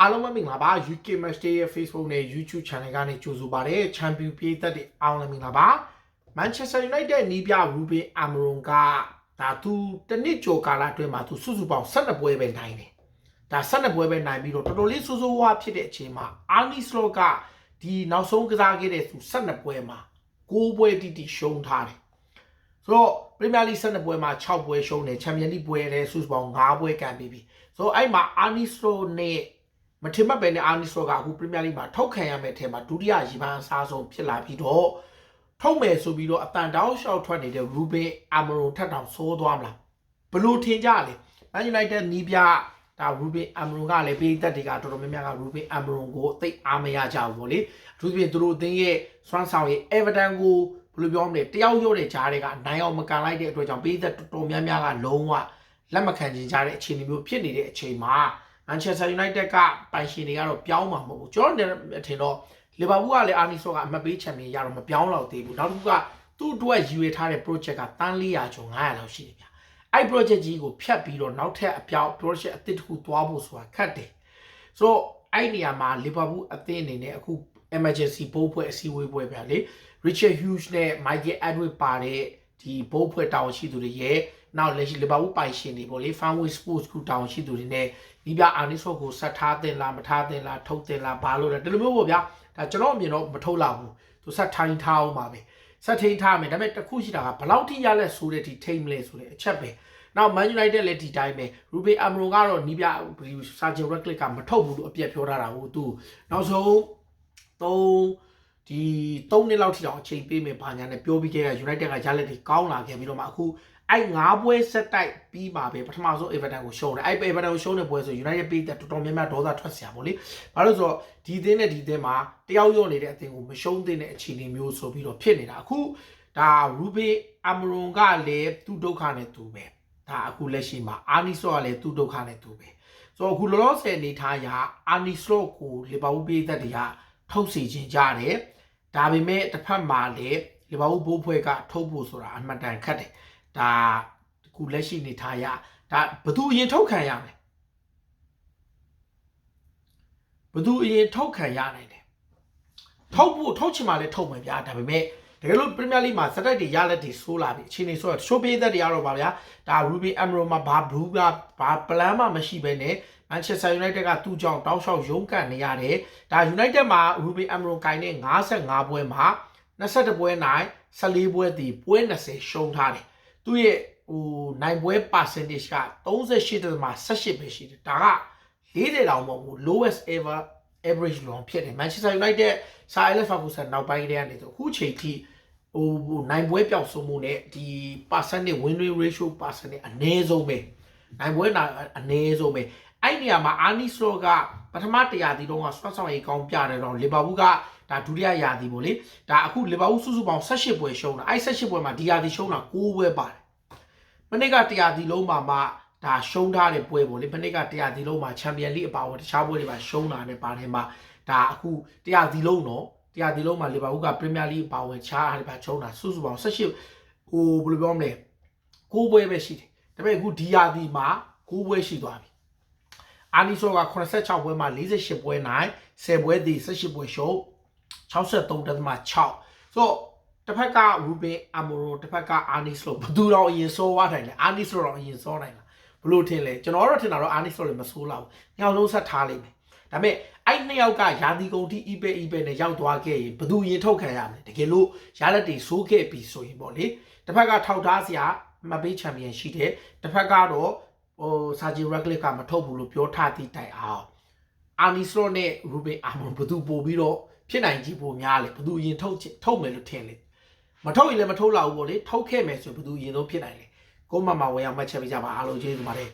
အားလုံးပဲမင်္ဂလာပါ UK Match Day ရဲ့ Facebook နဲ့ YouTube Channel ကနေကြိုဆိုပါရစေ။ Champion ပြည်သက်တွေအားလုံးမင်္ဂလာပါ။ Manchester United နီးပြ Ruben Amorim ကဒါသူတစ်နှစ်ကျော်ကာလအတွင်းမှာသူစုစုပေါင်း12ပွဲပဲနိုင်တယ်။ဒါ12ပွဲပဲနိုင်ပြီးတော့တော်တော်လေးဆိုးဆိုးဝါးဖြစ်တဲ့အချိန်မှာ Arne Slot ကဒီနောက်ဆုံးကစားခဲ့တဲ့သူ12ပွဲမှာ6ပွဲတိတိရှုံးထားတယ်။ဆိုတော့ Premier League 12ပွဲမှာ6ပွဲရှုံးတယ် Champions League ပွဲလည်းစုစုပေါင်း5ပွဲကန်ပြီးပြီ။ဆိုတော့အဲ့မှာ Arne Slot နဲ့ မထင်မှတ်ပဲနဲ့အာနီစလော့ကအခုပရီးမီယာလိမှာထောက်ခံရမယ့်အထက်မှာဒုတိယရီပန်းအစားဆုံးဖြစ်လာပြီးတော့ထုတ်မယ်ဆိုပြီးတော့အတန်တောင်းရှောက်ထွက်နေတဲ့ရူဘင်အာမရွန်ထက်တောင်ဆိုးသွားမလားဘလို့ထင်ကြလဲမန်ယူနိုက်တက်နီးပြဒါရူဘင်အာမရွန်ကလည်းပေးသက်တွေကတော်တော်များများကရူဘင်အာမရွန်ကိုသိအားမရကြဘူးပေါ့လေအထူးသဖြင့်သူတို့အသင်းရဲ့စွမ်းဆောင်ရဲ့အေဗာတန်ကိုဘယ်လိုပြောမလဲတယောက်ရုပ်တဲ့ဂျားတွေကနိုင်အောင်မကန်လိုက်တဲ့အတွက်ကြောင့်ပေးသက်တော်တော်များများကလုံးဝလက်မခံချင်ကြတဲ့အခြေအနေမျိုးဖြစ်နေတဲ့အချိန်မှာ Manchester United ကပိုင်ရှင်တွေကတော့ပြောင်းမှာမဟုတ်ဘူးကျွန်တော်ထင်တော့လီဗာပူးကလည်းအာနီဆိုကအမှတ်ပေးချန်ပီယံရတော့မပြောင်းတော့သေးဘူးနောက်တစ်ခုကသူ့အတွက်ရည်ရွယ်ထားတဲ့ project ကတန်း400ကျော်900လောက်ရှိတယ်ဗျအဲ့ project ကြီးကိုဖြတ်ပြီးတော့နောက်ထပ်အပြောင်း project အသစ်တစ်ခုသွားဖို့ဆိုတာခက်တယ်ဆိုတော့အဲ့နေရာမှာလီဗာပူးအသင်းအနေနဲ့အခု emergency ဘိုးဖွဲ့အစည်းအဝေးပွဲဗျာလေ Richard Hughes နဲ့ Michael Edwards ပါတဲ့ ဒီဘိုးဖွဲ့တာဝန်ရှိသူတွေရဲ့နောက်လက်ရှိလီဗာပူးပိုင်ရှင်တွေပေါ့လေ Fanway Sports ကူတာဝန်ရှိသူတွေနဲ့ဒီပြအာနိဆော့ကိုဆက်ထားတင်လားမထားတင်လားထုတ်တင်လားဘာလို့လဲဒီလိုမျိုးပေါ့ဗျာဒါကျွန်တော်အမြင်တော့မထုတ်လောက်ဘူးသူဆက်ထိုင်းထားအောင်ပါပဲဆက်ထိန်ထားမယ်ဒါပေမဲ့တခုရှိတာကဘယ်လောက်ထိရလဲဆိုတဲ့ဒီထိန်မလဲဆိုတဲ့အချက်ပဲနောက် Man United လည်းဒီတိုင်းပဲ Ruben Amorim ကတော့နီးပြ Sergio Ratcliffe ကမထုတ်ဘူးလို့အပြက်ပြောထားတာကိုသူနောက်ဆုံး3 ဒီ3နှစ်လောက်ထိအောင်အချိန်ပေးမယ်ဘာညာနဲ့ပြောပြီးခဲ့တဲ့ United ကရလက်တွေကောင်းလာခဲ့ပြီးတော့မှအခုအဲ့ငါးပွဲဆက်တိုက်ပြီးပါပဲပထမဆုံး Everton ကိုရှုံးတယ်အဲ့ Everton ကိုရှုံးတဲ့ပွဲဆို United ပေးတဲ့တော်တော်များများဒေါသထွက်စရာပေါ့လေဘာလို့ဆိုတော့ဒီသင်းနဲ့ဒီသင်းမှာတယောက်ရော့နေတဲ့အသင်းကိုမရှုံးသင့်တဲ့အခြေအနေမျိုးဆိုပြီးတော့ဖြစ်နေတာအခုဒါ Ruben Amorim ကလည်းသူ့ဒုက္ခနဲ့သူပဲဒါအခုလက်ရှိမှာအာနီဆော့ကလည်းသူ့ဒုက္ခနဲ့သူပဲဆိုတော့အခုလောလောဆယ်အနေထားအရအာနီဆော့ကိုလီဗာပူးပေးသက်တွေကထုတ်စီခြင်းကြတယ် ဒါပေမဲ့တစ်ဖက်မှာလည်းလီဗာပူးဘိုးဖွဲ့ကထုတ်ဖို့ဆိုတာအမှန်တန်ခက်တယ်ဒါခုလက်ရှိနေထားရဒါဘသူအရင်ထုတ်ခံရမလဲဘသူအရင်ထုတ်ခံရနိုင်တယ်ထုတ်ဖို့ထုတ်ချင်မှလည်းထုတ်မယ်ဗျာဒါပေမဲ့ တကယ်လို့ပရီးမီယာလိမှာစတိုက်တွေရလက်တွေဆိုးလာပြီအချိန်နေဆိုတော့ရှိုးပေးသက်တွေရတော့ပါဗျာဒါရူဘီအမ်ရိုမှာဘာဘူးကဘာပလန်မှမရှိဘဲနဲ့မန်ချက်စတာယူနိုက်တက်ကသူ့ကြောင့်တောက်လျှောက်ရုန်းကန်နေရတယ်ဒါယူနိုက်တက်မှာရူဘီအမ်ရိုကိုင်နဲ့55ပွဲမှာ22ပွဲနိုင်14ပွဲတည်ပွဲ20ရှုံးထားတယ်သူ့ရဲ့ဟိုနိုင်ပွဲ percentage က38.18ပဲရှိတယ်ဒါက40တောင်မဟုတ်ဘူး lowest ever average လောဖြစ်တယ် Manchester United စာ Alex Ferguson နောက်ပိုင်းတည်းကနေဆိုအခုချိန်ထိ ဟိုဟိုနိုင်ပွဲပြောက်ဆုံးမှုနဲ့ဒီ percentage win win ratio percentage အနည်းဆုံးပဲနိုင်ပွဲနာအနည်းဆုံးပဲအဲ့နေရာမှာ Arnie Slot ကပထမတရားဒီတော့ကဆွတ်ဆောင်ရေးကောင်းပြတယ်တော့လီဗာပူးကဒါဒုတိယရာသီပေါ့လေဒါအခုလီဗာပူးစုစုပေါင်း18ပွဲရှုံးတာအဲ့18ပွဲမှာဒီရာသီရှုံးတာ9ပွဲပါတယ်မနေ့ကတရားသီလုံးမှာမှဒါရှုံးထားတဲ့ပွဲပေါ့လေမနေ့ကတရားသီလုံးမှာချန်ပီယံလိအပါအဝင်တခြားပွဲတွေမှာရှုံးတာနဲ့ပါတယ်မှာဒါအခုတရားသီလုံးတော့ တရားသီလုံးမှာလီဗာပူးကပရီးမီယာလိအပါအဝင်ခြားအားတွေပါရှုံးတာစုစုပေါင်း18ဟိုဘယ်လိုပြောမလဲ9ပွဲပဲရှိတယ်ဒါပေမဲ့အခုဒီရာသီမှာ9ပွဲရှိသွားပြီအာနီဆိုက86ပွဲမှာ48ပွဲနိုင်10ပွဲသည်18ပွဲရှုံး63.6ဆိုတစ်ဖက်ကရူဘင်အမိုရိုတစ်ဖက်ကအာနီစလိုဘသူတော့အရင်စောသွားနိုင်လဲအာနီစလိုတော့အရင်စောနိုင်လားဘလို့ထင်လဲကျွန်တော်တော့ထင်တာတော့အာနီစလိုလည်းမဆိုးလောက်ဘူးညောင်လုံးဆက်ထားလိမ့်မယ် ဒါပေမဲ့အဲ့နှစ်ယောက်ကယာတီကုန်တီ eBay eBay နဲ့ရောက်သွားခဲ့ရင်ဘသူရင်ထုတ်ခံရမလဲတကယ်လို့ရလက်တွေဆိုးခဲ့ပြီဆိုရင်ပေါ့လေတစ်ဖက်ကထောက်ထားစရာမပေးချန်ပီယံရှိတယ်တစ်ဖက်ကတော့ဟိုဆာဂျီရက်လစ်ကမထုတ်ဘူးလို့ပြောထားသည့်တိုင်အောင်အာနီစလိုနဲ့ရူဘင်အာမိုဘသူပို့ပြီးတော့ဖြစ်နိုင်ကြီးပိုများလေဘသူရင်ထုတ်ထုတ်မယ်လို့ထင်လေမထုတ်ရင်လည်းမထုတ်လောက်ဘူးပေါ့လေထုတ်ခဲ့မယ်ဆိုဘသူရင်တော့ဖြစ်နိုင်လေကိုမမဝင်အောင်မှတ်ချက်ပေးကြပါအားလုံးကျေးဇူးပါတယ်